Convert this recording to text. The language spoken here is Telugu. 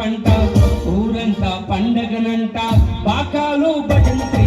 పంట ఊరంతా పండగనంట. పాకాలు బటంత